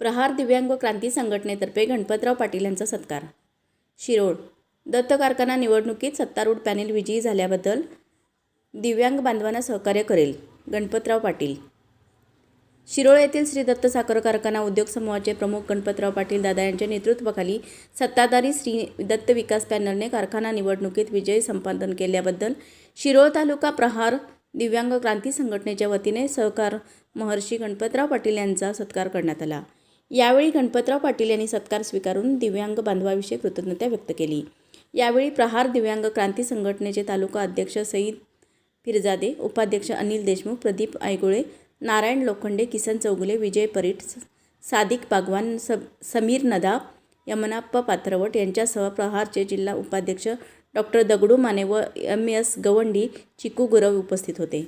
प्रहार दिव्यांग क्रांती संघटनेतर्फे गणपतराव पाटील यांचा सत्कार. शिरोळ दत्त कारखाना निवडणुकीत सत्तारूढ पॅनेल विजयी झाल्याबद्दल दिव्यांग बांधवांना सहकार्य करेल गणपतराव पाटील. शिरोळ येथील श्री दत्त साखर कारखाना उद्योग समूहाचे प्रमुख गणपतराव पाटील दादा यांच्या नेतृत्वाखाली सत्ताधारी श्री दत्त विकास पॅनलने कारखाना निवडणुकीत विजय संपादन केल्याबद्दल शिरोळ तालुका प्रहार दिव्यांग क्रांती संघटनेच्या वतीने सहकार महर्षी गणपतराव पाटील यांचा सत्कार करण्यात आला. यावेळी गणपतराव पाटील यांनी सत्कार स्वीकारून दिव्यांग बांधवाविषयी कृतज्ञता व्यक्त केली. यावेळी प्रहार दिव्यांग क्रांती संघटनेचे तालुका अध्यक्ष सईद फिरजादे उपाध्यक्ष अनिल देशमुख प्रदीप आयगोळे नारायण लोखंडे किसन चौगुले विजय परीट सादिक बागवान स समीर नदाब यमनाप्पा पात्रवट यांच्यासह प्रहारचे जिल्हा उपाध्यक्ष डॉक्टर दगडू माने व एम. एस. गवंडी चिकू गुरव उपस्थित होते.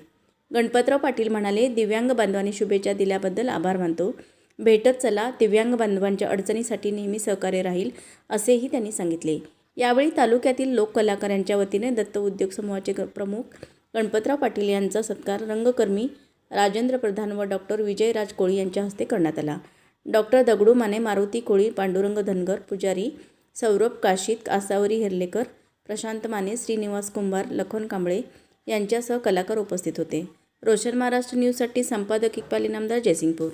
गणपतराव पाटील म्हणाले दिव्यांग बांधवांनी शुभेच्छा दिल्याबद्दल आभार मानतो. भेटत चला दिव्यांग बांधवांच्या अडचणीसाठी नेहमी सहकार्य राहील असेही त्यांनी सांगितले. यावेळी तालुक्यातील लोककलाकारांच्या वतीने दत्त उद्योग समूहाचे ग- प्रमुख गणपतराव पाटील यांचा सत्कार रंगकर्मी राजेंद्र प्रधान व डॉक्टर विजयराज कोळी यांच्या हस्ते करण्यात आला. डॉक्टर दगडू माने मारुती कोळी पांडुरंग धनगर पुजारी सौरभ काशीत आसावरी हेर्लेकर प्रशांत माने श्रीनिवास कुंभार लखन कांबळे यांच्यासह कलाकार उपस्थित होते. रोशन महाराष्ट्र न्यूजसाठी संपादक इक्बाल इनामदार जयसिंगपूर.